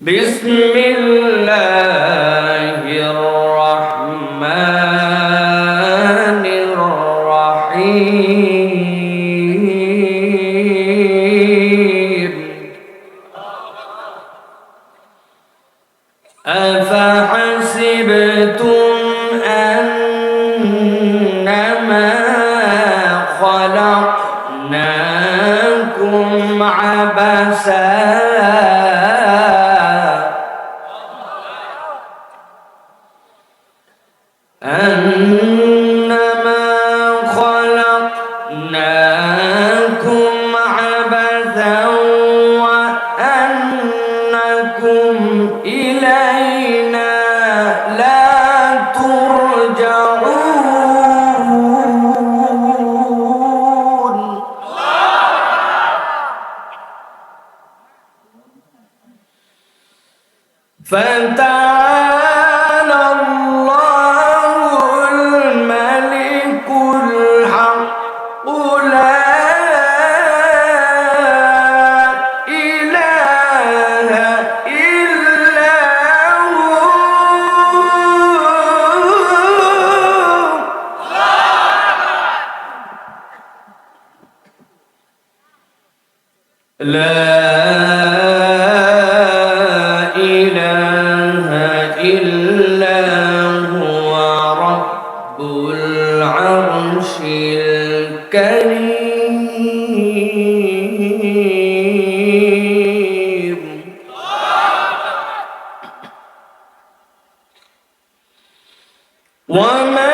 بسم الله 分担 ومن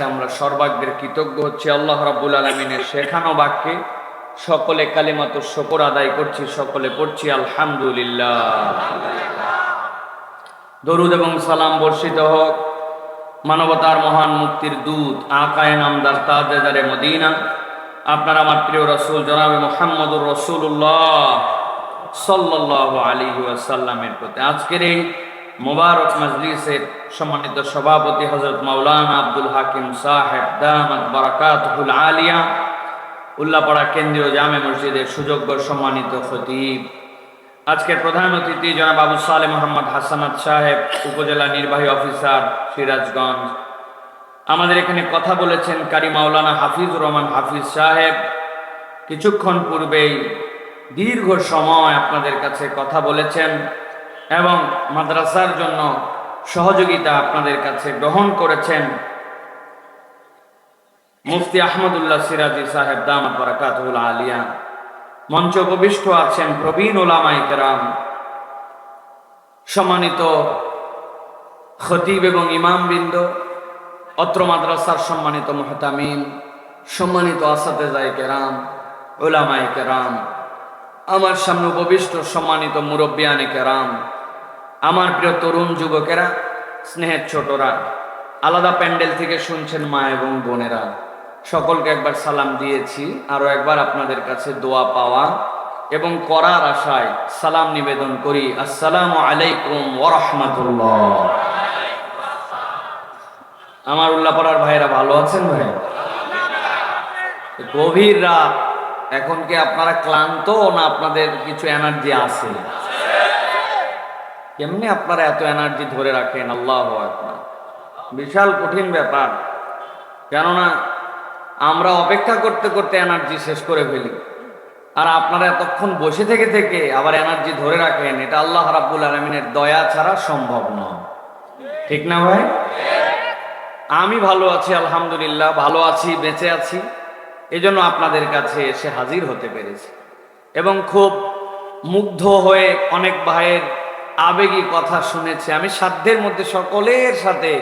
কাছে আমরা সর্বাগ্যের কৃতজ্ঞ হচ্ছে। আল্লাহ রাব্বুল আলমিনের শেখানো বাক্যে, সকলে কালিমাত শকর আদায় করছি, সকলে পড়ছি আলহামদুলিল্লাহ। দরুদ এবং সালাম বর্ষিত হোক। মানবতার মহান মুক্তির দূত, আকায় নামদার তাজেদারে মদিনা। আপনার আমার প্রিয় রসুল জনাবে মোহাম্মদুর রসুল্লাহ সাল্লাহ আলী ওয়াসাল্লামের প্রতি। আজকের এই মোবারক মজলিসের সম্মানিত সভাপতি হজরত মাওলানা আব্দুল হাকিম সাহেব দামাত বারাকাতুল আলিয়া, উল্লাপাড়া কেন্দ্রীয় জামে মসজিদের সুযোগ্য সম্মানিত খতিব। আজকের প্রধান অতিথি জনাব আবু সালে মোহাম্মদ হাসানাত সাহেব, উপজেলা নির্বাহী অফিসার সিরাজগঞ্জ। আমাদের এখানে কথা বলেছেন কারি মাওলানা হাফিজ রহমান হাফিজ সাহেব। কিছুক্ষণ পূর্বেই দীর্ঘ সময় আপনাদের কাছে কথা বলেছেন। এবং মাদ্রাসার জন্য সহযোগিতা আপনাদের কাছে গ্রহণ করেছেন মুফতি আহমদুল্লাহ সিরাজি সাহেব, দামাত বারাকাতুল আলিয়া। মঞ্চ উপবিষ্ট আছেন প্রবীণ ওলামাই কেরাম সম্মানিত খতিব এবং ইমামবৃন্দ, অত্র মাদ্রাসার সম্মানিত মহতামিম, সম্মানিত আসাতেজাই কেরাম ওলামাই কেরাম, আমার সামনে উপবিষ্ট সম্মানিত মুরব্বিয়ানে কেরাম আমার প্রিয় তরুণ যুবকেরা, স্নেহের ছোটরা, আলাদা প্যান্ডেল থেকে শুনছেন মা এবং বোনেরা। সকলকে একবার সালাম দিয়েছি আরও একবার আপনাদের কাছে দোয়া পাওয়া এবং করার আশায় সালাম নিবেদন করি। আসসালামু আলাইকুম ওরহমতুল্লাহ আমার উল্লাপাড়ার ভাইয়েরা ভালো আছেন ভাই? গভীর রাত। এখন কি আপনারা ক্লান্ত না আপনাদের কিছু এনার্জি আছে? কেমনি আপনারা এত এনার্জি ধরে রাখেন? আল্লাহ বিশাল কঠিন ব্যাপার। কেননা, আমরা অপেক্ষা করতে করতে এনার্জি শেষ করে ফেলি। আর আপনারা এতক্ষণ বসে থেকে থেকে আবার এনার্জি ধরে রাখেন, এটা আল্লাহ রাব্বুল আলমিনের দয়া ছাড়া সম্ভব নয়। ঠিক না ভাই? আমি ভালো আছি, আলহামদুলিল্লাহ, ভালো আছি, বেঁচে আছি। এই জন্য আপনাদের কাছে এসে হাজির হতে পেরেছি। এবং খুব মুগ্ধ হয়ে অনেক ভাইয়ের আবেগী কথা শুনেছি। আমি সাধ্যের মধ্যে সকলের সাথে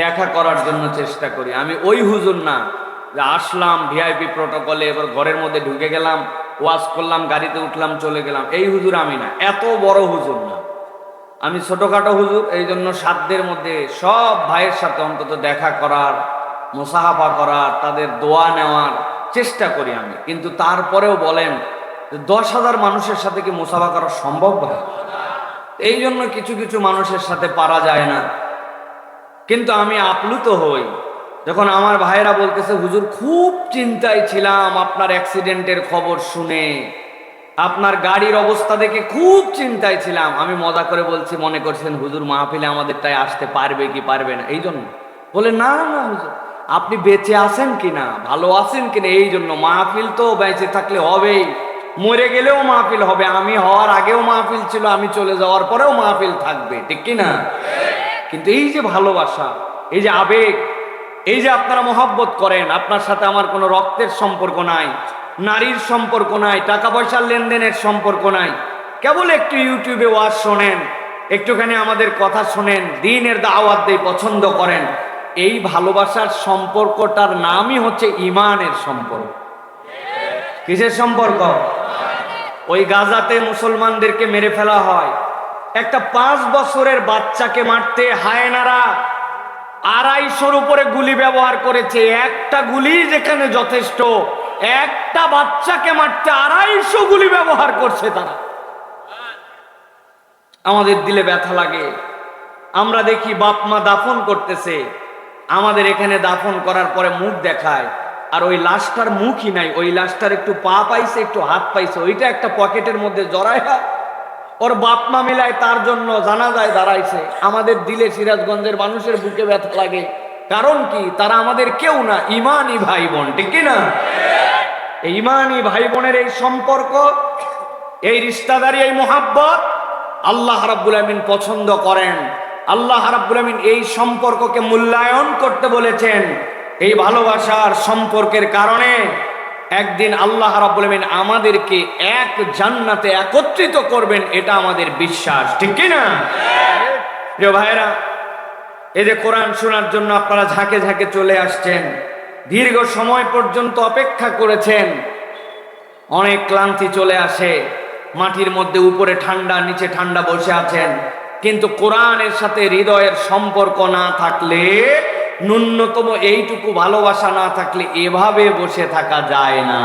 দেখা করার জন্য চেষ্টা করি। আমি ওই হুজুর না যে আসলাম ভিআইপি প্রোটোকলে এবার ঘরের মধ্যে ঢুকে গেলাম ওয়াশ করলাম, গাড়িতে উঠলাম, চলে গেলাম। এই হুজুর আমি না, এত বড় হুজুর না। আমি ছোটোখাটো হুজুর, এই জন্য সাধ্যের মধ্যে সব ভাইয়ের সাথে অন্তত দেখা করার, মোসাহাফা করার, তাদের দোয়া নেওয়ার চেষ্টা করি আমি। কিন্তু তারপরেও বলেন দশ হাজার মানুষের সাথে কি মোসাফা করা সম্ভব ভাই? এই জন্য কিছু কিছু মানুষের সাথে পারা যায় না। কিন্তু আমি আপ্লুত হই। যখন আমার ভাইয়েরা বলতেছে, হুজুর, খুব চিন্তায় ছিলাম আপনার অ্যাক্সিডেন্টের খবর শুনে। আপনার গাড়ির অবস্থা দেখে খুব চিন্তায় ছিলাম। আমি মজা করে বলছি, মনে করছেন, হুজুর, মাহফিলে আমাদের তাই আসতে পারবে কি পারবে না? এই জন্য বলে না না, হুজুর, আপনি বেঁচে আছেন কি না ভালো আছেন কিনা? এই জন্য মাহফিল তো বেঁচে থাকলে হবেই। মরে গেলেও মাহফিল হবে। আমি হওয়ার আগেও মাহফিল ছিল, আমি চলে যাওয়ার পরেও মাহফিল থাকবে, ঠিক কি না? কিন্তু এই যে ভালোবাসা, এই যে আবেগ, এই যে আপনারা মহাব্বত করেন, আপনার সাথে আমার কোনো রক্তের সম্পর্ক নাই, নারীর সম্পর্ক নাই টাকা পয়সার লেনদেনের সম্পর্ক নাই, কেবল একটু ইউটিউবে ওয়াজ শোনেন, একটুখানি আমাদের কথা শোনেন, দিনের দাওয়াত দিয়ে পছন্দ করেন, এই ভালোবাসার সম্পর্কটার নামই হচ্ছে ইমানের সম্পর্ক। কিসের সম্পর্ক? ওই গাজাতে মুসলমানদেরকে মেরে ফেলা হয়। একটা পাঁচ বছরের বাচ্চাকে মারতে হায়নারা আড়াইশোর উপরে গুলি ব্যবহার করেছে। একটা গুলি যেখানে যথেষ্ট, একটা বাচ্চাকে মারতে আড়াইশো গুলি ব্যবহার করছে তারা। আমাদের দিলে ব্যথা লাগে। আমরা দেখি বাপ মা দাফন করতেছে। আমাদের এখানে দাফন করার পরে মুখ দেখায়। আর ওই লাশটার মুখই নাই, ওই লাশটার একটু পা পাইছে, একটু হাত পাইছে, ওইটা একটা পকেটের মধ্যে জড়ায় ওর বাপ মা মিলায় তার জন্য জানা যায় দাঁড়াইছে। আমাদের দিলে সিরাজগঞ্জের মানুষের বুকে ব্যথা লাগে। কারণ কি? তারা আমাদের কেউ না, ইমানই ভাই বোন ঠিক না? এই ইমানই ভাই বোনের এই সম্পর্ক, এই রিস্তাদারি, এই মোহাব্বত আল্লাহ রাব্বুল আমিন পছন্দ করেন। আল্লাহ রাব্বুল আমিন এই সম্পর্ককে মূল্যায়ন করতে বলেছেন। এই ভালোবাসার সম্পর্কের কারণে একদিন আল্লাহ রাব্বুল আমাদেরকে এক জান্নাতে একত্রিত করবেন, এটা আমাদের বিশ্বাস। ঠিক কি না প্রিয় ভাইরা এই যে কোরআন শোনার জন্য আপনারা ঝাঁকে ঝাঁকে চলে আসছেন, দীর্ঘ সময় পর্যন্ত অপেক্ষা করেছেন, অনেক ক্লান্তি চলে আসে, মাটির মধ্যে উপরে ঠান্ডা, নিচে ঠান্ডা বসে আছেন, কিন্তু কোরআনের সাথে হৃদয়ের সম্পর্ক না থাকলে ন্যূনতম এইটুকু ভালোবাসা না থাকলে এভাবে বসে থাকা যায় না।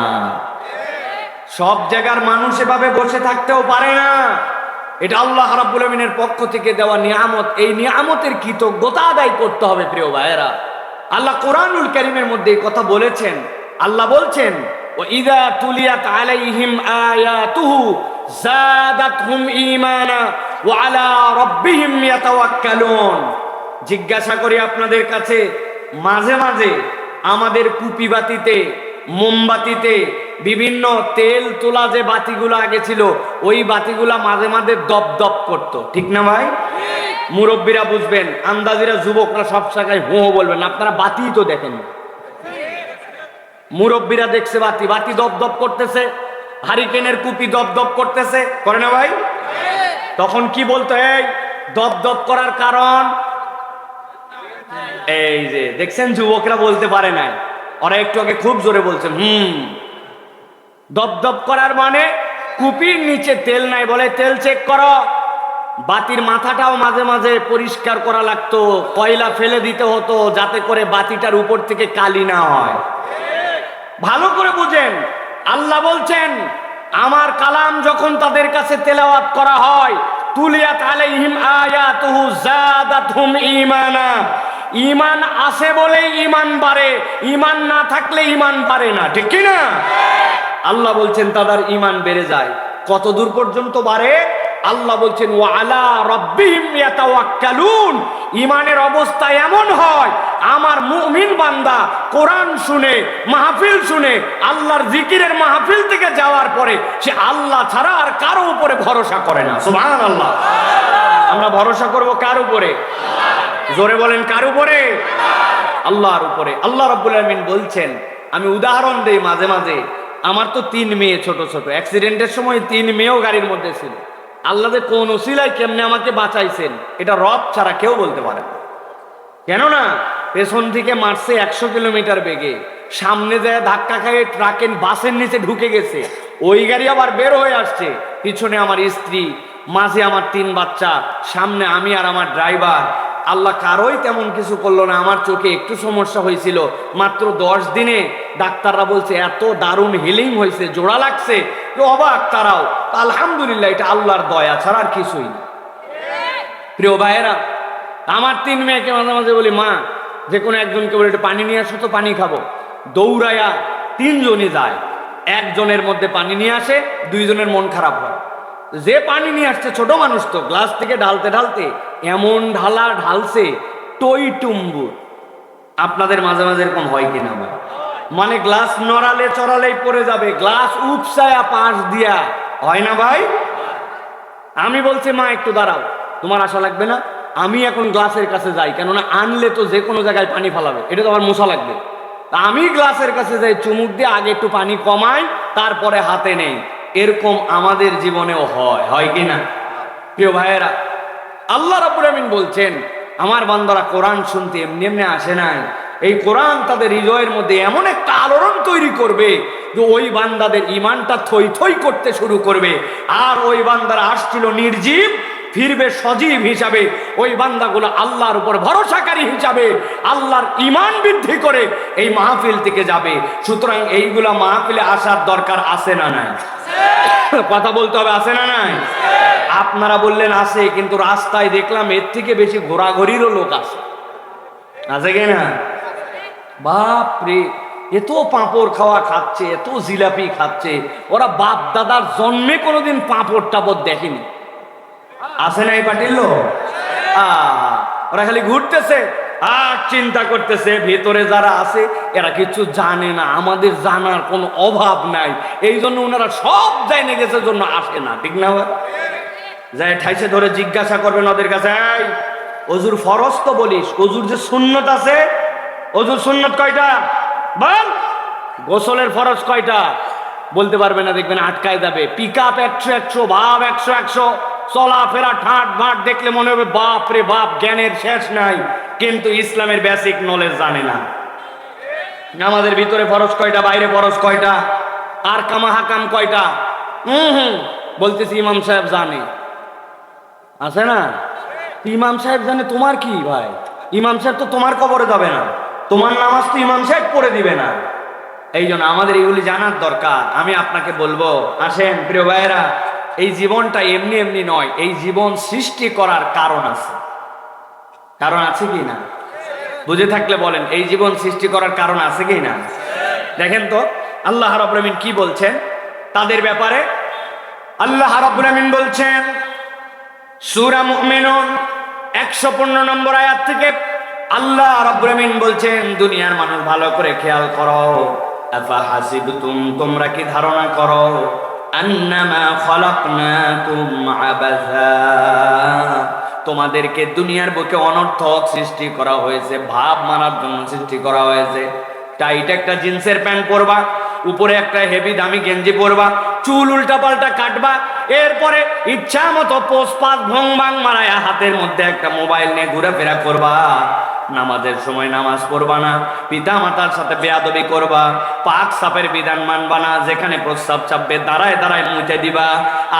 সব জায়গার মানুষ এভাবে বসে থাকতেও পারে না। এটা আল্লাহ রাব্বুল আমিনের পক্ষ থেকে দেওয়া নিয়ামত। এই নিয়ামতের কৃতজ্ঞতা আদায় করতে হবে প্রিয় ভাইয়েরা। আল্লাহ কোরআনুল কারিমের মধ্যে এই কথা বলেছেন। আল্লাহ বলছেন তুলিয়াত আলাইহিম আয়াতুহু জাদাতহুম ঈমানা ওয়া আলা রাব্বিহিম ইয়াতাওয়াক্কালুন। জিজ্ঞাসা করি আপনাদের কাছে, মাঝে মাঝে আমাদের কুপি বাতিতে, মোমবাতিতে বিভিন্ন তেল তোলা যে বাতিগুলো আগে ছিল, ওই বাতিগুলা মাঝে মাঝে দপ দপ করতো। ঠিক না ভাই? মুরব্বীরা বুঝবেন, আন্দাজিরা যুবকরা সব জায়গায় হো হো বলবেন, আপনারা বাতি তো দেখেন মুরব্বীরা দেখছে বাতি বাতি দপ দপ করতেছে, হারিকেনের কুপি দপ দপ করতেছে, করে না ভাই? তখন কি বলতো, এই দপ দপ করার কারণ এই যে, দেখছেন যুবকরা বলতে পারে না ওরা একটু আগে খুব জোরে বলছেন, হুম, দপ করার মানে কুপির নিচে তেল নাই বলে তেল চেক করো। বাতির মাথাটাও মাঝে মাঝে পরিষ্কার করা লাগতো, কয়লা ফেলে দিতে হতো যাতে করে বাতিটার উপর থেকে কালি না হয়। ভালো করে বুঝেন, আল্লাহ বলছেন, আমার কালাম যখন তাদের কাছে তেলাওয়াত করা হয়, তুলিয়াত আলাইহিম আয়াতুহু জাদাতহুম ঈমানা। ঈমান আছে বলে ইমান বাড়ে, ইমান না থাকলে ইমান বাড়ে না, ঠিক কিনা? আল্লাহ বলছেন, তাদের ইমান বেড়ে যায়। কত দূর পর্যন্ত বাড়ে? আল্লাহ বলছেন ও আলা রব্বিহিম ইমানের অবস্থা এমন হয়, আমার মুমিন বান্দা কোরআন শুনে, মাহফিল শুনে, আল্লাহর জিকিরের মাহফিল থেকে যাওয়ার পরে সে আল্লাহ ছাড়া আর কারও উপরে ভরসা করে না। সুবহানাল্লাহ। আমরা ভরসা করব কার উপরে? জোরে বলেন, কার উপরে? আল্লাহর উপরে। আল্লাহ রাব্বুল আলামিন বলছেন, আমি উদাহরণ দেই মাঝে মাঝে, আমার তো তিন মেয়ে ছোট ছোট। অ্যাক্সিডেন্টের সময় তিন মেয়েও গাড়ির মধ্যে ছিল। আল্লাহ যে কোন ওসিলায় কেমনে আমাকে বাঁচাইছেন? এটা রব ছাড়া কেউ বলতে পারে কেননা, পেছন থেকে মারছে একশো কিলোমিটার বেগে। সামনে যায় ধাক্কা খাইয়ে ট্রাকের বাসের নিচে ঢুকে গেছে। ওই গাড়ি আবার বের হয়ে আসছে। পিছনে আমার স্ত্রী, মাঝে আমার তিন বাচ্চা, সামনে আমি আর আমার ড্রাইভার। আল্লাহ কারোই তেমন কিছু করল না। আমার চোখে একটু সমস্যা হয়েছিল। মাত্র দশ দিনে ডাক্তাররা বলছে, এত দারুণ হিলিং হয়েছে, জোড়া লাগছে। অবাক তারাও। আলহামদুলিল্লাহ, এটা আল্লাহর দয়া ছাড়া আর কিছুই না। প্রিয় ভাইয়েরা, আমার তিন মেয়েকে মাঝে মাঝে বলি, মা, যে কোনো একজনকে বলে, একটু পানি নিয়ে আসো তো, পানি খাব। দৌড়াইয়া তিনজনই যায়। একজনের মধ্যে পানি নিয়ে আসে, দুইজনের মন খারাপ হয়। যে পানি নিয়ে আসছে ছোট মানুষ তো গ্লাস থেকে ঢালতে ঢালতে এমন ঢালা ঢালছে, টই টুম্বুর আপনাদের মাঝে মাঝে এরকম হয় কিনা ভাই মানে গ্লাস নড়ালে চড়ালেই পড়ে যাবে গ্লাস উপসায়া পাশ দিয়া। হয় না ভাই? আমি বলছি, মা, একটু দাঁড়াও, তোমার আশা লাগবে না? আমি এখন গ্লাসের কাছে যাই, কেননা আনলে তো যে কোনো জায়গায় পানি ফালাবে, এটা তো আমার মশা লাগবে। তা আমি গ্লাসের কাছে যাই, চুমুক দিয়ে আগে একটু পানি কমাই, তারপরে হাতে নেই। এরকম আমাদের জীবনেও হয় হয় কি না? প্রিয় ভাইয়েরা, আল্লাহ রাব্বুল আমিন বলছেন, আমার বান্দারা কোরআন শুনতে এমনি এমনি আসে নাই। এই কোরআন তাদের হৃদয়ের মধ্যে এমন একটা আলোড়ন তৈরি করবে যে ওই বান্দাদের ইমানটা থই থই করতে শুরু করবে। আর ওই বান্দারা আসছিল নির্জীব, ফিরবে সজীব হিসাবে। ওই বান্দাগুলো আল্লাহর উপর ভরসাকারী হিসাবে, আল্লাহর ইমান বৃদ্ধি করে এই মাহফিল থেকে যাবে। সুতরাং এইগুলা মাহফিলে আসার দরকার আছে না নাই? কথা বলতে হবে, আছে না নাই? আপনারা বললেন আছে, কিন্তু রাস্তায় দেখলাম এর থেকে বেশি ঘোরাঘুরিরও লোক আছে। আছে কি না? বাপ রে এত পাঁপড় খাওয়া খাচ্ছে, এত জিলাপি খাচ্ছে, ওরা বাপ দাদার জন্মে কোনোদিন পাঁপড় টাপড় দেখেনি। আছে না এই পাটিল ওরা খালি ঘুরতেছে। আর চিন্তা করতেছে ভেতরে যারা আছে এরা কিছু জানে না আমাদের জানার কোনো অভাব নাই। এই জন্য ওনারা সব জানে গেছে জন্য আসে না ঠিক না? যাই ঠাইসে ধরে জিজ্ঞাসা করবেন ওদের কাছে "এই, অজুর ফরজ তো বলিস অজুর যে সুন্নত আছে অজুর সুন্নত কয়টা? বল গোসলের ফরজ কয়টা? বলতে পারবে না দেখবেন আটকায় যাবে। পিক আপ একশো একশো ভাব একশো একশো। চলাফেরা ঠাট ভাট দেখলে মনে হবে, বাপ রে বাপ, জ্ঞানের শেষ নাই। কিন্তু ইসলামের বেসিক নলেজ জানে না। আমাদের ভিতরে ফরজ কয়টা, বাইরে ফরজ কয়টা, আর কামা হাকাম কয়টা? হুম হুম, বলতেছি ইমাম সাহেব জানে। আছে না? ইমাম সাহেব জানে, তোমার কি ভাই? ইমাম সাহেব তো তোমার কবরে যাবে না। তোমার নামাজ তো ইমাম সাহেব পড়ে দিবে না। এই জন্য আমাদের এগুলি জানার দরকার। আমি আপনাকে বলব, আসেন, প্রিয় ভাইয়েরা এই জীবনটা এমনি এমনি নয়, এই জীবন সৃষ্টি করার কারণ আছে। কারণ আছে কি না? বুঝে থাকলে বলেন, এই জীবন সৃষ্টি করার কারণ আছে কি না? দেখেন তো, আল্লাহ আমিন কি বলছেন? তাদের ব্যাপারে আল্লাহ আমিন বলছেন, সূরা মুমিনুন 115 নম্বর আয়াত থেকে আল্লাহ আমিন বলছেন, দুনিয়ার মানুষ ভালো করে খেয়াল করো। তোমরা কি ধারণা করো? তোমাদেরকে দুনিয়ার বুকে অনর্থক সৃষ্টি করা হয়েছে, ভাব মারার জন্য সৃষ্টি করা হয়েছে। টাইট একটা জিন্সের প্যান্ট পরবা উপরে একটা হেভি দামি গেঞ্জি পরবা, চুল উল্টা পাল্টা কাটবা, এরপরে ইচ্ছা মতো পোষ পাস ভং ভাং মারায়া হাতের মধ্যে একটা মোবাইল নিয়ে ঘোরাফেরা করবা। নামাজের সময় নামাজ পড়বা না পিতা মাতার সাথে বেয়াদবি করবা, পাক সাপের বিধান মানবা না, যেখানে প্রস্তাব চাপবে দাঁড়ায় দাঁড়ায় মুছে দিবা।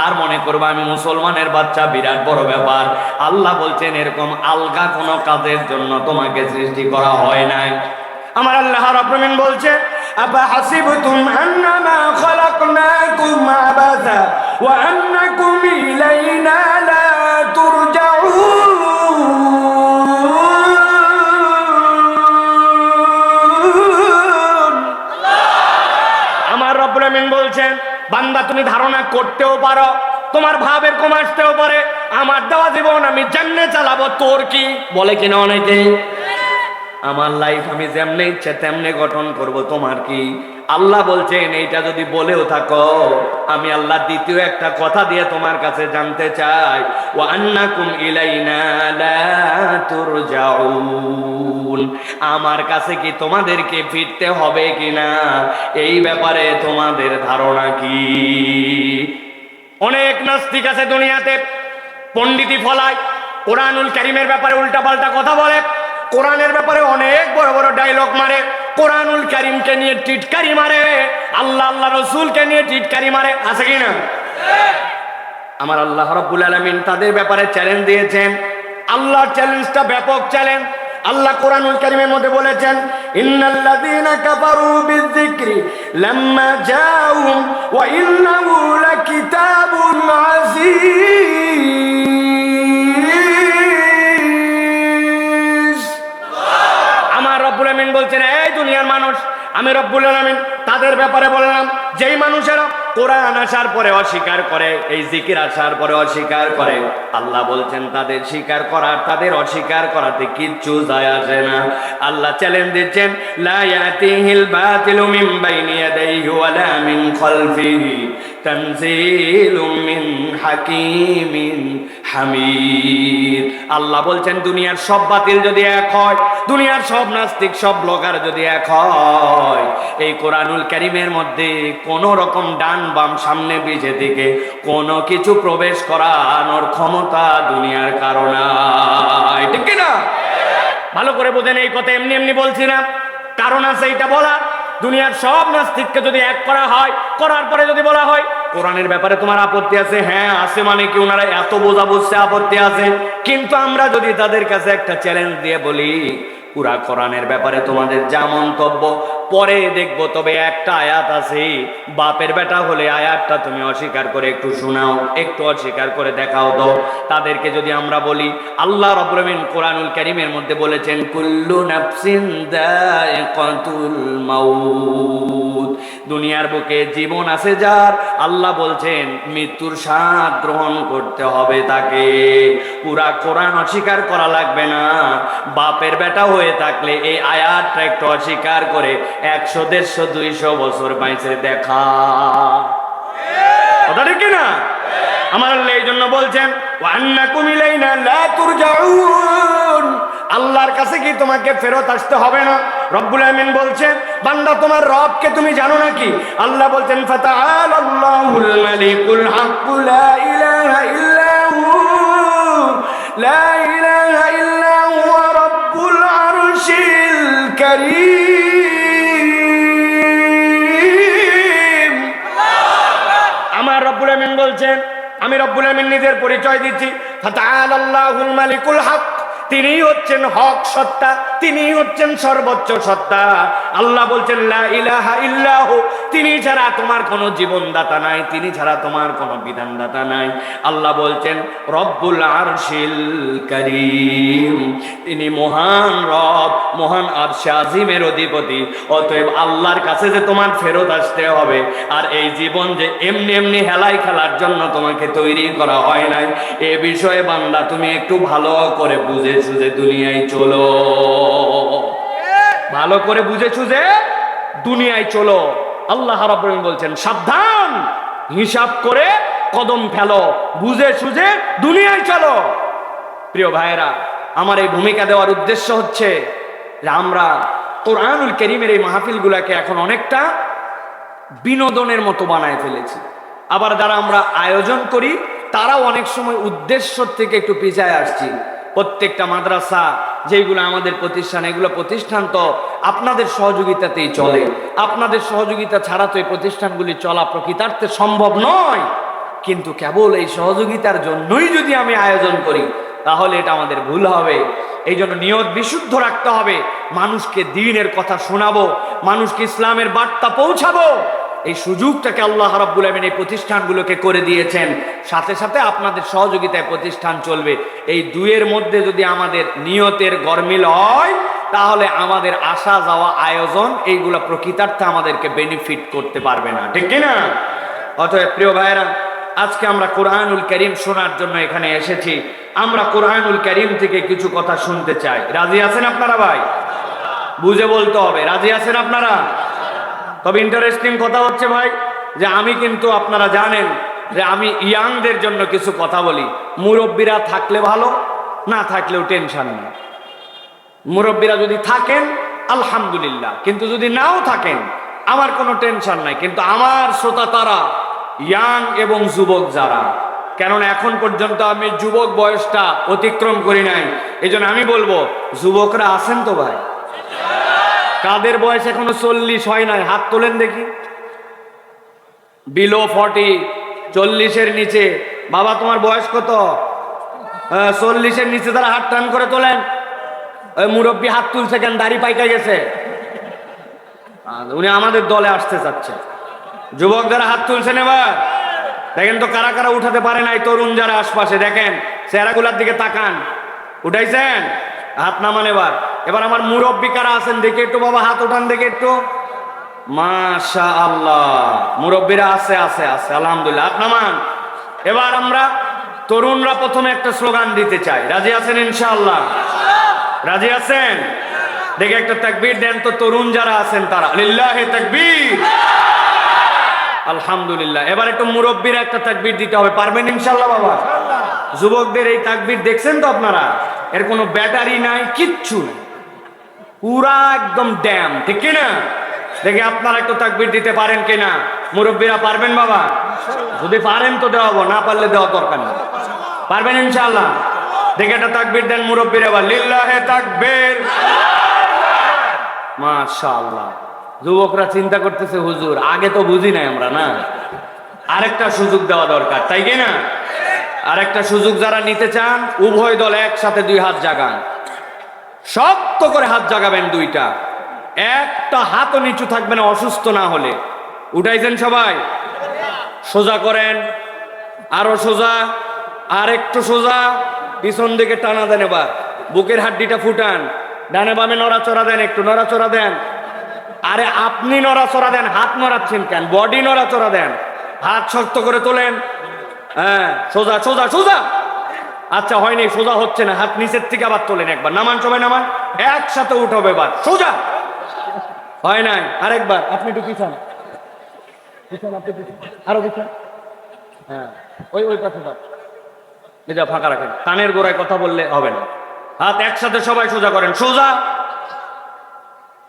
আর মনে করবা আমি মুসলমানের বাচ্চা, বিরাট বড় ব্যাপার। আল্লাহ বলছেন, এরকম আলগা কোনো কাজের জন্য তোমাকে সৃষ্টি করা হয় নাই। আমার আল্লাহ রাব্বুল বলছে আমার রব্বুল আমিন বলছে, বান্দা, তুমি ধারণা করতেও পারো, তোমার ভাবের কম আসতেও পারে, আমার দেওয়া জীবন আমি জান্নে চালাবো, তোর কি? বলে কিনা অনেকে আমার লাইফ আমি যেমনে ইচ্ছে তেমনে গঠন করব, তোমার কি? আল্লাহ বলছেন, এইটা যদি বলেও থাকো, আমি আল্লাহ দ্বিতীয় একটা কথা দিয়ে তোমার কাছে জানতে চাই। ও আন্নাকুম ইলাইনা আমার কাছে কি তোমাদেরকে ফিরতে হবে কিনা? এই ব্যাপারে তোমাদের ধারণা কি? অনেক নাস্তিক আছে দুনিয়াতে পণ্ডিতি ফলায়, কোরআনুল কারিমের ব্যাপারে উল্টাপাল্টা কথা বলে। কোরআনের ব্যাপারে অনেক বড় বড় ডায়লগ মারে, কোরআনুল কারিমকে নিয়ে টিটকারি মারে, আল্লাহ আল্লাহ রসুলকে নিয়ে টিটকারি মারে, আছে কি না? আমার আল্লাহ রব্বুল আলমিন তাদের ব্যাপারে চ্যালেঞ্জ দিয়েছেন। আল্লাহর চ্যালেঞ্জটা ব্যাপক চ্যালেঞ্জ আল্লাহ কোরআনুল কারিমের মধ্যে বলেছেন, ইন্নাল্লাযীনা কাফারু বিযিকরি লাম্মা জাউহুম ওয়া ইন্নাহু লাকিতাবুন আযীজ আমি রব্বুল আলামিন তাদের ব্যাপারে বললাম, যেই মানুষেরা কোরআন আসার পরে অস্বীকার করে, এই জিকির আসার পরে অস্বীকার করে, আল্লাহ বলছেন তাদের স্বীকার করার, তাদের অস্বীকার করাতে কিচ্ছু যায় আসে না। আল্লাহ চ্যালেঞ্জ দিচ্ছেন, লা ইয়াতিহিল মিন বাইনি ওয়া লা মিন খালফিহি তানজিলুম মিন হামিদ। আল্লাহ বলছেন, দুনিয়ার সব বাতিল যদি এক হয়, দুনিয়ার সব নাস্তিক, সব ব্লগার যদি এক হয়। এই কোরআনুল কারিমের মধ্যে কোন রকম ডান বাম সামনে পিছে দিকে কোনো কিছু প্রবেশ করানোর ক্ষমতা দুনিয়ার কারণ ঠিক কি না? ভালো করে বোঝেন এই কথা, এমনি এমনি বলছি না। কারণ আছে এটা বলার, দুনিয়ার সব নাস্তিককে যদি এক করা হয়, করার পরে যদি বলা হয় কোরআনের ব্যাপারে তোমার আপত্তি আছে? হ্যাঁ আছে মানে কি ওনারা এত বোঝা বুঝছে আপত্তি আছে? কিন্তু আমরা যদি তাদের কাছে একটা চ্যালেঞ্জ দিয়ে বলি, পুরা কোরআনের ব্যাপারে তোমাদের যা মন্তব্য, পরে দেখব তবে একটা আয়াত আছে, বাপের বেটা হলে আয়াতটা তুমি অস্বীকার করে একটু শোনাও, একটু অস্বীকার করে দেখাও তো। তাদেরকে যদি আমরা বলি, আল্লাহ রবরমিন কোরআনুল কারিমের মধ্যে বলেছেন, কুল্লু নাফসিন দায়িকাতুল মাউত। দুনিয়ার বুকে জীবন আছে যার। আল্লাহ বলছেন, মৃত্যুর স্বাদ গ্রহণ করতে হবে তাকে। পুরা কোরআন অস্বীকার করা লাগবে না। বাপের বেটা হয়ে থাকলে এই আয়াতটা একটু অস্বীকার করে একশো, দেড়শো, দুইশো বছর বাইসে দেখা। কথা ঠিক না আমার এই জন্য বলছেন ওয়ান্না কুমিলাইনা লা তুরজাউন। আল্লাহর কাছে কি তোমাকে ফেরত আসতে হবে না? রব্বুল আমিন বলছেন, বান্দা, তোমার রবকে তুমি জানো নাকি? আল্লাহ বলছেন হাক্কু রব্বুল আমার রব্বুল আমিন বলছেন, আমি রব্বুল আমিন নিজের পরিচয় দিচ্ছি ফাতাআল আল্লাহুল মালিকুল হক তিনি হচ্ছেন হক সত্তা তিনি হচ্ছেন সর্বোচ্চ সত্তা। আল্লাহ বলছেন লা ইলাহা ইল্লাহু তিনি ছাড়া তোমার কোনো জীবনদাতা নাই, তিনি ছাড়া তোমার কোনো বিধানদাতা নাই। আল্লাহ বলছেন, রব্বুল আরশিল করিম। তিনি মহান রব, মহান আরশে আজিমের অধিপতি। অতএব আল্লাহর কাছে যে তোমার ফেরত আসতে হবে, আর এই জীবন যে এমনি এমনি হেলাই খেলার জন্য তোমাকে তৈরি করা হয় নাই, এ বিষয়ে বান্দা তুমি একটু ভালো করে বুঝে সুঝে দুনিয়ায় চলো। ভালো করে বুঝে সুঝে দুনিয়ায় চলো। আল্লাহ রাব্বুল বলছেন, সাবধান, হিসাব করে কদম ফেলো, বুঝে সুঝে দুনিয়ায় চলো। প্রিয় ভাইয়েরা, আমার এই ভূমিকা দেওয়ার উদ্দেশ্য হচ্ছে যে আমরা কোরআনুল করিমের এই মাহফিলগুলোকে এখন অনেকটা বিনোদনের মতো বানায় ফেলেছি। আবার যারা আমরা আয়োজন করি, তারাও অনেক সময় উদ্দেশ্য থেকে একটু পিছায় আসছি। প্রত্যেকটা মাদ্রাসা যেগুলো আমাদের প্রতিষ্ঠান, এগুলো প্রতিষ্ঠান তো আপনাদের সহযোগিতাতেই চলে। আপনাদের সহযোগিতা ছাড়া তো এই প্রতিষ্ঠানগুলি চলা প্রকৃতার্থে সম্ভব নয়। কিন্তু কেবল এই সহযোগিতার জন্যই যদি আমি আয়োজন করি, তাহলে এটা আমাদের ভুল হবে। এই জন্য নিয়ত বিশুদ্ধ রাখতে হবে। মানুষকে দিনের কথা শোনাবো, মানুষকে ইসলামের বার্তা পৌঁছাবো। এই সুযোগটাকে আল্লাহ রাব্বুল আমিন এই প্রতিষ্ঠানগুলোকে করে দিয়েছেন। সাথে সাথে আপনাদের সহযোগিতায় প্রতিষ্ঠান চলবে। এই দুয়ের মধ্যে যদি আমাদের নিয়তের গরমিল হয়, তাহলে আমাদের আসা যাওয়া আয়োজন, এইগুলো প্রকৃতার্থে আমাদেরকে বেনিফিট করতে পারবে না। ঠিক কি না অতএব প্রিয় ভাইয়েরা, আজকে আমরা কোরআনুল করিম শোনার জন্য এখানে এসেছি। আমরা কোরআনুল করিম থেকে কিছু কথা শুনতে চাই। রাজি আছেন আপনারা ভাই? বুঝে বলতে হবে। রাজি আছেন আপনারা? তবে ইন্টারেস্টিং কথা হচ্ছে ভাই, যে আমি কিন্তু আপনারা জানেন যে আমি ইয়াংদের জন্য কিছু কথা বলি। মুরব্বীরা থাকলে ভালো, না থাকলেও টেনশন নেই। মুরব্বীরা যদি থাকেন, আলহামদুলিল্লাহ। কিন্তু যদি নাও থাকেন, আমার কোনো টেনশন নাই। কিন্তু আমার শ্রোতা তারা ইয়াং এবং যুবক যারা, কেননা এখন পর্যন্ত আমি যুবক বয়সটা অতিক্রম করি নাই এই আমি বলব, যুবকরা আছেন তো ভাই? কাদের বয়স এখনও চল্লিশ হয় নাই? হাত তোলেন দেখি। বিলো ফর্টি চল্লিশের নিচে। বাবা, তোমার বয়স কত? চল্লিশের নিচে তারা হাত টান করে তোলেন, ওই মুরব্বী হাত তুলছে কেন? দাড়ি পাইকা গেছে। উনি আমাদের দলে আসতে চাচ্ছে। যুবক যারা হাত তুলছেন এবার, দেখেন তো কারা কারা উঠাতে পারে নাই, তরুণ যারা আশপাশে, দেখেন, চেহারাগুলার দিকে তাকান। উঠাইছেন? হাত নামান এবার। এবার আমার মুরব্বী কারা আছেন দেখে একটু, বাবা হাত উঠান দেখে একটু। মাশা আল্লাহ মুরব্বীরা আছে আছে আছে, আলহামদুলিল্লাহ। হাত নামান। এবার আমরা তরুণরা প্রথমে একটা স্লোগান দিতে চাই। রাজি আছেন ইনশাআল্লাহ? রাজি আছেন? দেখে একটা তাকবীর দেন তো, তরুণ যারা আছেন তারা। লিল্লাহে তাকবীর। আলহামদুলিল্লাহ। এবার একটু মুরব্বীর একটা তাকবীর দিতে হবে। পারবেন ইনশাল্লাহ বাবা? যুবকদের এই তাকবীর দেখছেন তো আপনারা? এর কোনো ব্যাটারি নাই, কিচ্ছু নাই। পুরা একদম ড্যাম, ঠিক কি না দেখে আপনারা একটু তাকবীর দিতে পারেন কিনা? মুরব্বীরা পারবেন বাবা? যদি পারেন তো দেওয়াবো, না পারলে দেওয়া দরকার নেই। পারবেন ইনশাল্লাহ দেখে একটা তাকবীর দেন মুরব্বীর এবার লিল্লাহে তাকবীর। মাশাআল্লাহ। যুবকরা চিন্তা করতেছে, হুজুর, আগে তো বুঝি নাই আমরা, না? আরেকটা সুযোগ দেওয়া দরকার, তাই কি না আরেকটা সুযোগ যারা নিতে চান, উভয় দল একসাথে দুই হাত জাগান। শক্ত করে হাত জাগাবেন দুইটা। একটা হাতও নিচু থাকবে না, অসুস্থ না হলে। উঠাইছেন সবাই? সোজা করেন। আরও সোজা আর একটু সোজা। পিছন দিকে টানা দেন এবার। বুকের হাড্ডিটা ফুটান। ডানে বামে নড়াচড়া দেন, একটু নড়াচড়া দেন। আরে আপনি নড়াচড়া দেন, হাত নড়াচ্ছেন কেন? বডি নড়াচড়া দেন। হাত শক্ত করে তোলেন। হ্যাঁ সোজা সোজা সোজা। আচ্ছা হয়নি সোজা হচ্ছে না। হাত নিচের থেকে আবার তোলেন একবার। নামান সবাই নামান। একসাথে উঠবে এবার। সোজা। হয় নাই? আরেকবার। আপনি একটু পিছান। পিছান আপনি আরও পিছান। হ্যাঁ ওই ওই কথাটা এটা ফাঁকা রাখেন। কানের গোড়ায় কথা বললে হবে না। হাত একসাথে সবাই সোজা করেন। সোজা।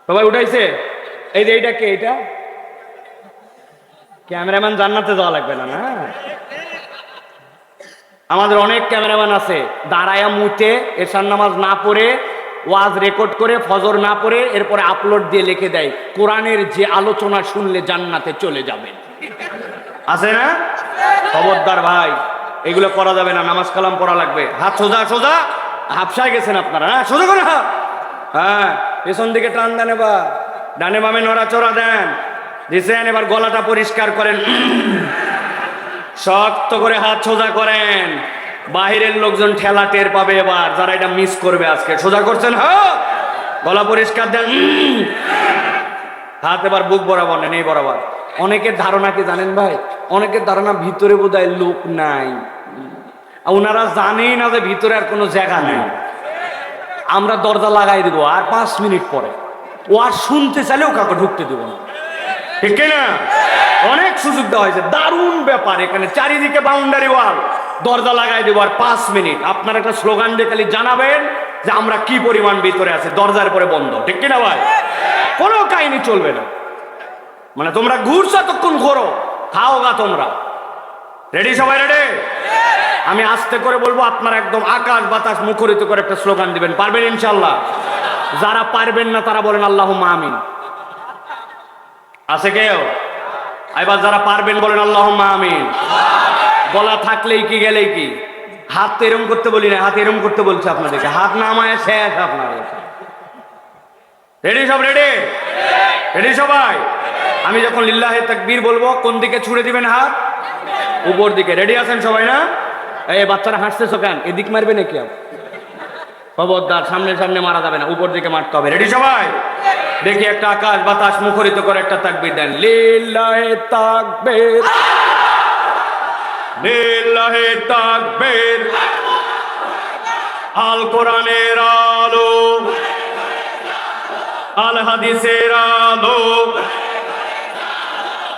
সবাই উঠাইছে? এই যে এইটা কে? এটা ক্যামেরাম্যান জান্নাতে যাওয়া লাগবে না না? আমাদের অনেক ক্যামেরাম্যান আছে, দাঁড়ায়া মুতে এসার নামাজ না পড়ে, ওয়াজ রেকর্ড করে, ফজর না পড়ে, এরপরে আপলোড দিয়ে লিখে দেয়। কোরআনের যে আলোচনা শুনলে জান্নাতে চলে যাবেন আছে না? খবরদার ভাই, এগুলো করা যাবে না, নামাজ কালাম পড়া লাগবে। হাত সোজা সোজা। হাফসায় গেছেন আপনারা হ্যাঁ? সোজা করে হাত। হ্যাঁ পেছন দিকে টান দেন এবার। ডানে বামে নড়াচড়া দেন। দিছেন, এবার গলাটা পরিষ্কার করেন। শক্ত করে হাত সোজা করেন। বাহিরের লোকজন ঠেলা টের পাবে এবার, যারা এটা মিস করবে আজকে। সোজা করছেন হ্যাঁ গলা পরিষ্কার দেন হাত এবার বুক বরাবর নেন, এই বরাবর। অনেকের ধারণা কি জানেন ভাই? অনেকের ধারণা ভিতরে বোধহয় লোক নাই। ওনারা জানেই না যে ভিতরে আর কোনো জায়গা নেই। আমরা দরজা লাগাই দিব, আর পাঁচ মিনিট পরে। ও আর শুনতে চাইলেও কাউকে ঢুকতে দেবো না। ঠিক না অনেক সুযোগ দেওয়া হয়েছে। দারুণ ব্যাপার, এখানে চারিদিকে বাউন্ডারি ওয়াল দরজা লাগাই দেবো আর পাঁচ মিনিট। আপনার একটা স্লোগান দিয়ে খালি জানাবেন যে আমরা কি পরিমাণ ভিতরে আছে। দরজার পরে বন্ধ। ঠিক কিনা ভাই? কোনো কাহিনী চলবে না। মানে তোমরা ঘুরছো তখন ঘোরো। খাও গা তোমরা। রেডি সবাই রেডি আমি আস্তে করে বলব, আপনারা একদম আকাশ বাতাস মুখরিত করে একটা স্লোগান দিবেন। পারবেন ইনশাল্লাহ যারা পারবেন না, তারা বলেন আল্লাহ মামিন আছে কেউ? এবার যারা পারবেন বলেন আল্লাহ আমিন। গলা থাকলেই কি, গেলেই কি? হাত তো এরম করতে বলি না হাত এরম করতে বলছে আপনাদেরকে। হাত নামায় শেষ আপনাদের। রেডি সব রেডি রেডি সবাই? আমি যখন লিল্লাহে তাকবীর বলব, কোন দিকে ছুড়ে দিবেন হাত? উপর দিকে। রেডি আছেন সবাই না? এই বাচ্চারা হাসতেছো কেন? এদিক মারবে নাকি? খবরদার, সামনে সামনে মারা যাবে না, উপর দিকে মারতে হবে। রেডি সবাই? দেখি একটা আকাশ বাতাস মুখরিত করে একটা তাকবীর দেন। লিল্লাহে তাকবীর। লিল্লাহে তাকবীর। আল কোরআনের আলো। আল হাদিসের আলো।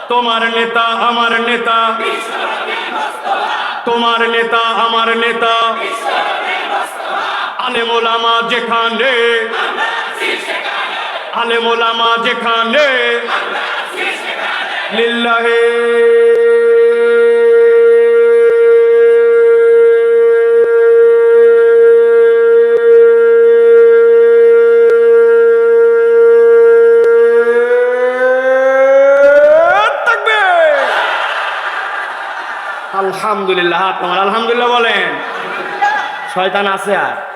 তোমার নেতা, আমার নেতা। তোমার নেতা, আমার নেতা। আলেমোলামা যেখানে আলেমোলামা যেখানে লিল্লাহে। আলহামদুলিল্লাহ তোমার আলহামদুলিল্লাহ বলেন। শয়তান আছে আর?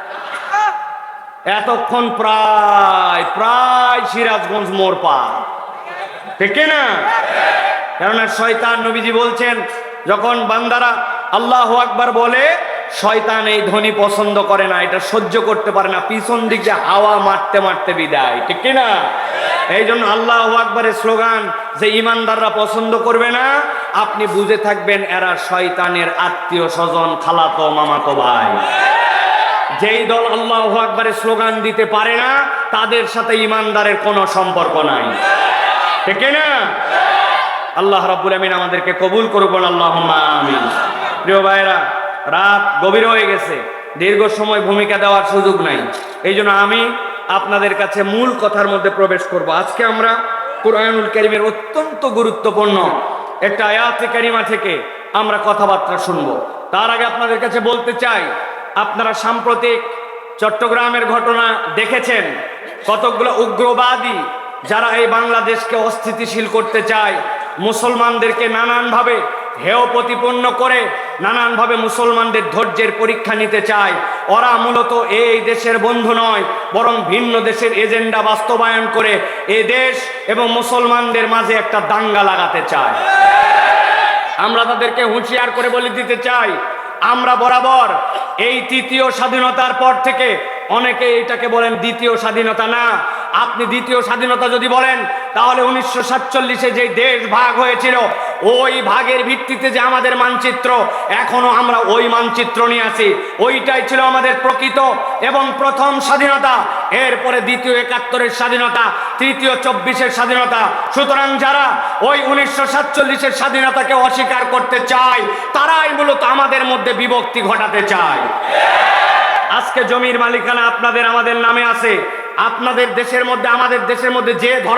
এতক্ষণ প্রায় প্রায় সিরাজগঞ্জ মোড় পা ঠিক না? কেননা শয়তান নবীজি বলছেন, যখন বান্দারা আল্লাহ আকবার বলে, শয়তান এই ধ্বনি পছন্দ করে না, এটা সহ্য করতে পারে না, পিছন দিক দিয়ে হাওয়া মারতে মারতে বিদায়। ঠিক কি না? এই জন্য আল্লাহ আকবরের স্লোগান, যে ইমানদাররা পছন্দ করবে না, আপনি বুঝে থাকবেন, এরা শয়তানের আত্মীয় স্বজন, খালাতো, মামাতো ভাই। যেই দল আল্লাহ আকবরের স্লোগান দিতে পারে না, তাদের সাথে ইমানদারের কোনো সম্পর্ক নাই। ঠিক না আল্লাহ রাব্বুল আমিন আমাদেরকে কবুল করুক আল্লাহ আমিন। প্রিয় ভাইরা রাত গভীর হয়ে গেছে, দীর্ঘ সময় ভূমিকা দেওয়ার সুযোগ নাই। এই জন্য আমি আপনাদের কাছে মূল কথার মধ্যে প্রবেশ করব। আজকে আমরা কোরআনুল করিমের অত্যন্ত গুরুত্বপূর্ণ একটা আয়াতে কারিমা থেকে আমরা কথাবার্তা শুনব। তার আগে আপনাদের কাছে বলতে চাই আপনারা সাম্প্রতিক চট্টগ্রামের ঘটনা দেখেছেন। কতগুলো উগ্রবাদী যারা এই বাংলাদেশকে অস্থিতিশীল করতে চায়, মুসলমানদেরকে নানানভাবে হেয় প্রতিপন্ন করে, নানানভাবে মুসলমানদের ধৈর্যের পরীক্ষা নিতে চায়। ওরা মূলত এই দেশের বন্ধু নয়, বরং ভিন্ন দেশের এজেন্ডা বাস্তবায়ন করে এ দেশ এবং মুসলমানদের মাঝে একটা দাঙ্গা লাগাতে চায়। আমরা তাদেরকে হুঁশিয়ার করে বলে দিতে চাই আমরা বরাবর। এই তৃতীয় স্বাধীনতার পর থেকে অনেকে এটাকে বলেন দ্বিতীয় স্বাধীনতা না। আপনি দ্বিতীয় স্বাধীনতা যদি বলেন, তাহলে উনিশশো সাতচল্লিশে যে দেশ ভাগ হয়েছিল ওই ভাগের ভিত্তিতে যে আমাদের মানচিত্র, এখনও আমরা ওই মানচিত্র নিয়ে আছি। ওইটাই ছিল আমাদের প্রকৃত এবং প্রথম স্বাধীনতা, এরপরে দ্বিতীয় একাত্তরের স্বাধীনতা, তৃতীয় চব্বিশের স্বাধীনতা। সুতরাং যারা ওই উনিশশো সাতচল্লিশের স্বাধীনতাকে অস্বীকার করতে চায়, তারাই মূলত আমাদের মধ্যে বিভক্তি ঘটাতে চায়। আজকে জমির মালিকানা আপনাদের, আমাদের নামে আছে। আপনাদের দেশের মধ্যে, আমাদের দেশের মধ্যে যে ধর্ম